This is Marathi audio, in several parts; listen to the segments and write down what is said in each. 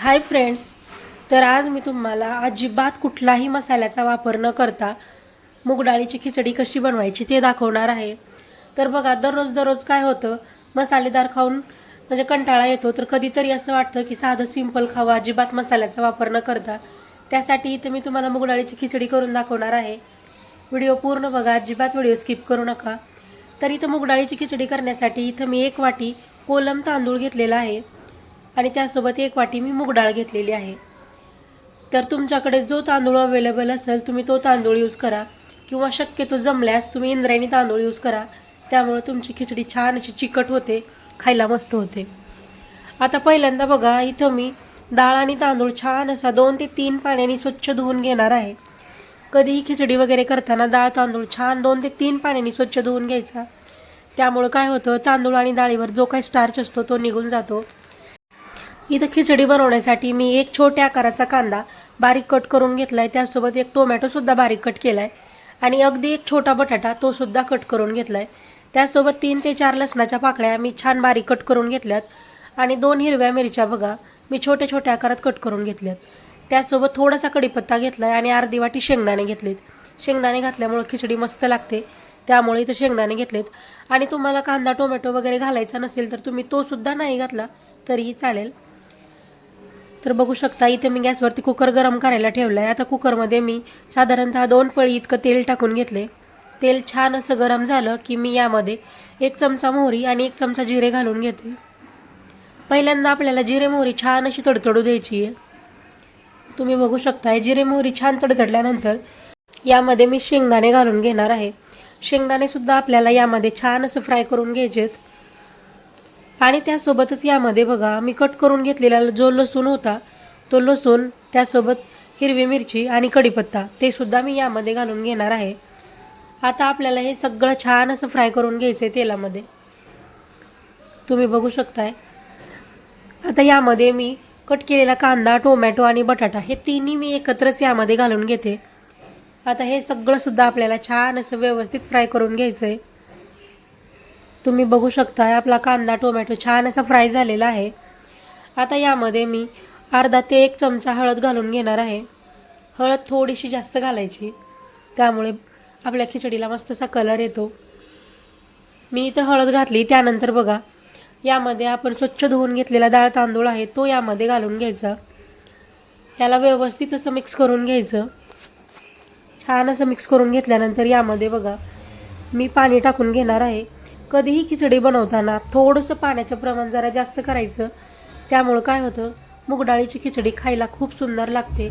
हाय फ्रेंड्स तर आज मी तुम्हाला अजिबात कुठलाही मसाल्याचा वापर न करता मूग डाळीची खिचडी कशी बनवायची ते दाखवणार आहे. तर बघा दररोज दररोज काय होतं मसालेदार खाऊन म्हणजे कंटाळा येतो तर कधीतरी असं वाटतं की साधं सिंपल खावं अजिबात मसाल्याचा वापर न करता. त्यासाठी इथं मी तुम्हाला मूग डाळीची खिचडी करून दाखवणार आहे. व्हिडिओ पूर्ण बघा अजिबात व्हिडिओ स्किप करू नका. तर इथं मूग डाळीची खिचडी करण्यासाठी इथं मी एक वाटी कोलम तांदूळ घेतलेला आहे. आणि त्यासोबत एक वाटी मी मूग डाळ घेतलेली आहे. तर तुमच्याकडे जो तांदूळ अवेलेबल असेल तुम्ही तो तांदूळ यूज करा. किंवा शक्यतो जमल्यास तुम्ही इंद्रायणी तांदूळ यूज करा. त्यामुळे तुमची खिचडी छान अशी चिकट होते खायला मस्त होते. आता पहिल्यांदा बघा इथं मी डाळ आणि तांदूळ छान असा दोन ते तीन पाण्याने स्वच्छ धुवून घेणार आहे. कधीही खिचडी वगैरे करताना डाळ तांदूळ छान दोन ते तीन पाण्याने स्वच्छ धुवून घ्यायचा. त्यामुळं काय होतं तांदूळ आणि डाळीवर जो काही स्टार्च असतो तो निघून जातो. इथं खिचडी बनवण्यासाठी मी एक छोट्या आकाराचा कांदा बारीक कट करून घेतला आहे त्यासोबत एक टोमॅटोसुद्धा बारीक कट केला आहे आणि अगदी एक छोटा बटाटा तोसुद्धा कट करून घेतला आहे त्यासोबत तीन ते चार लसणाच्या पाकळ्या मी छान बारीक कट करून घेतल्यात. आणि दोन हिरव्या मिरच्या बघा मी छोट्या छोट्या आकारात कट करून घेतल्यात. त्यासोबत थोडासा कढीपत्ता घेतला आहे आणि अर्धी वाटी शेंगदाणे घेतलेत. शेंगदाणे घातल्यामुळे खिचडी मस्त लागते. त्यामुळे इथं शेंगदाणे घेतलेत. आणि तुम्हाला कांदा टोमॅटो वगैरे घालायचा नसेल तर तुम्ही तो सुद्धा नाही घातला तरीही चालेल. तर बघू शकता इथे मी गॅसवरती कुकर गरम करायला ठेवलं आहे आता कुकरमध्ये मी साधारणतः दोन पळी इतकं तेल टाकून घेतले. तेल छान असं गरम झालं की मी यामध्ये एक चमचा मोहरी आणि एक चमचा जिरे घालून घेते. पहिल्यांदा आपल्याला जिरे मोहरी छान अशी तडतडू द्यायची आहे. तुम्ही बघू शकता जिरे मोहरी छान तडतडल्यानंतर यामध्ये मी शेंगदाणे घालून घेणार आहे. शेंगदाणेसुद्धा आपल्याला यामध्ये छान असं फ्राय करून घ्यायचेत. आणि त्यासोबतच यामध्ये बघा मी कट करून घेतलेला जो लसूण होता तो लसूण त्यासोबत हिरवी मिरची आणि कढीपत्ता ते सुद्धा मी यामध्ये घालून घेणार आहे. आता आपल्याला हे सगळं छान असं फ्राय करून घ्यायचं आहे तेलामध्ये. तुम्ही बघू शकताय. आता यामध्ये मी कट केलेला कांदा टोमॅटो आणि बटाटा हे तिन्ही मी एकत्रच यामध्ये घालून घेते. आता हे सगळंसुद्धा आपल्याला छान असं व्यवस्थित फ्राय करून घ्यायचं आहे तुम्ही बघू शकता आपला कांदा टोमॅटो छान असा फ्राय झालेला आहे. आता यामध्ये मी अर्धा ते एक चमचा हळद घालून घेणार आहे. हळद थोडीशी जास्त घालायची. त्यामुळे आपल्या खिचडीला मस्त असा कलर येतो. मी इथं हळद घातली त्यानंतर बघा यामध्ये आपण स्वच्छ धुवून घेतलेला डाळ तांदूळ आहे तो यामध्ये घालून घ्यायचा. याला व्यवस्थित असं मिक्स करून घ्यायचं. छान असं मिक्स करून घेतल्यानंतर यामध्ये बघा मी पाणी टाकून घेणार आहे. कधीही खिचडी बनवताना थोडंसं पाण्याचं प्रमाण जरा जास्त करायचं. त्यामुळं काय होतं मुगडाळीची खिचडी खायला खूप सुंदर लागते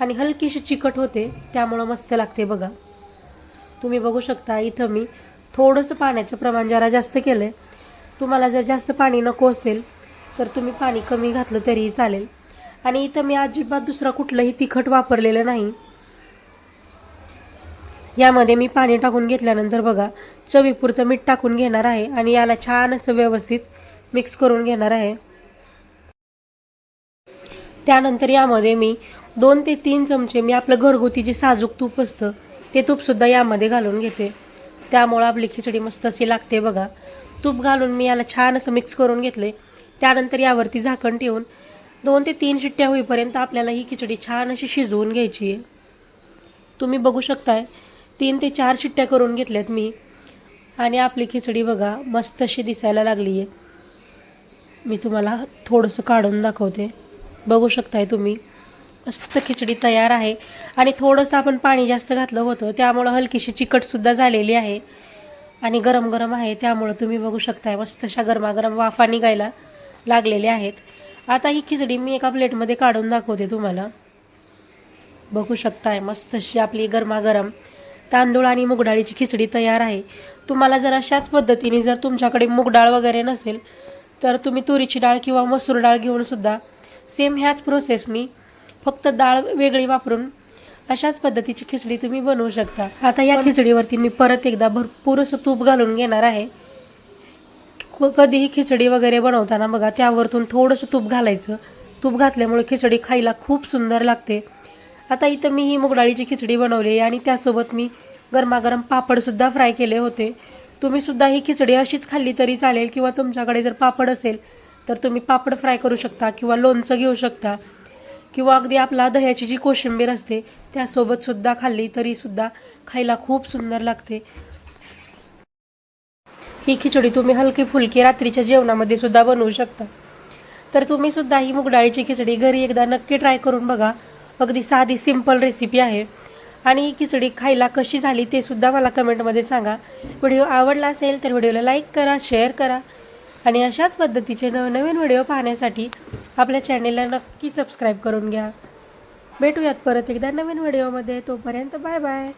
आणि हलकीशी चिकट होते त्यामुळं मस्त लागते बघा. तुम्ही बघू शकता इथं मी थोडंसं पाण्याचं प्रमाण जरा जास्त केलं आहे तुम्हाला जर जास्त पाणी नको असेल तर तुम्ही पाणी कमी घातलं तरीही चालेल. आणि इथं मी अजिबात दुसरा कुठलंही तिखट वापरलेलं नाही. यामध्ये मी पाणी टाकून घेतल्यानंतर बघा चवीपुरतं मीठ टाकून घेणार आहे आणि याला छान असं व्यवस्थित मिक्स करून घेणार आहे. त्यानंतर यामध्ये मी दोन ते तीन चमचे मी आपलं घरगुती जे साजूक तूप असतं ते तूपसुद्धा यामध्ये घालून घेते. त्यामुळं आपली खिचडी मस्त अशी लागते बघा. तूप घालून मी याला छान असं मिक्स करून घेतले त्यानंतर यावरती झाकण ठेवून दोन ते तीन शिट्ट्या होईपर्यंत आपल्याला ही खिचडी छान अशी शिजवून घ्यायची आहे. तुम्ही बघू शकताय तीन ते चार शिट्ट्या करून घेतल्यात मी. आणि आपली खिचडी बघा मस्त अशी दिसायला लागली आहे मी तुम्हाला थोडंसं काढून दाखवते. बघू शकताय तुम्ही. मस्त खिचडी तयार आहे. आणि थोडंसं आपण पाणी जास्त घातलं होतं त्यामुळं हलकीशी चिकटसुद्धा झालेली आहे. आणि गरम गरम आहे त्यामुळं तुम्ही बघू शकताय मस्त अशा गरमागरम वाफा निघायला लागलेल्या आहेत. आता ही खिचडी मी एका प्लेटमध्ये काढून दाखवते तुम्हाला. बघू शकताय मस्त अशी आपली गरमागरम तांदूळ आणि मुगडाळीची खिचडी तयार आहे. तुम्हाला जर अशाच पद्धतीने जर तुमच्याकडे मूग डाळ वगैरे नसेल तर तुम्ही तुरीची डाळ किंवा मसूर डाळ घेऊन सुद्धा सेम ह्याच प्रोसेसनी फक्त डाळ वेगळी वापरून अशाच पद्धतीची खिचडी तुम्ही बनवू शकता. आता या खिचडीवरती मी परत एकदा भरपूर असं तूप घालून घेणार आहे. कधीही खिचडी वगैरे बनवताना बघा त्यावरतून थोडंसं तूप घालायचं. तूप घातल्यामुळे खिचडी खायला खूप सुंदर लागते. आता इथं मी ही मुगडाळीची खिचडी बनवली आणि त्यासोबत मी गरमागरम पापडसुद्धा फ्राय केले होते. तुम्ही सुद्धा ही खिचडी अशीच खाल्ली तरी चालेल किंवा तुमच्याकडे जर पापड असेल तर तुम्ही पापड फ्राय करू शकता किंवा लोणचं घेऊ शकता किंवा अगदी आपला दह्याची जी कोशिंबीर असते त्यासोबत सुद्धा खाल्ली तरी सुद्धा खायला खूप सुंदर लागते. ही खिचडी तुम्ही हलकी फुलकी रात्रीच्या जेवणामध्ये सुद्धा बनवू शकता. तर तुम्ही सुद्धा ही मुगडाळीची खिचडी घरी एकदा नक्की ट्राय करून बघा. अगदी साधी सिंपल रेसिपी आहे. आणि ही खिचडी खायला कशी झाली ते सुद्धा मला कमेंटमध्ये सांगा. व्हिडिओ आवडला असेल तर व्हिडिओला लाईक करा शेअर करा. आणि अशाच पद्धतीचे नवनवीन व्हिडिओ पाहण्यासाठी आपल्या चॅनेलला नक्की सबस्क्राईब करून घ्या. भेटूयात परत एकदा नवीन व्हिडिओमध्ये. तोपर्यंत बाय बाय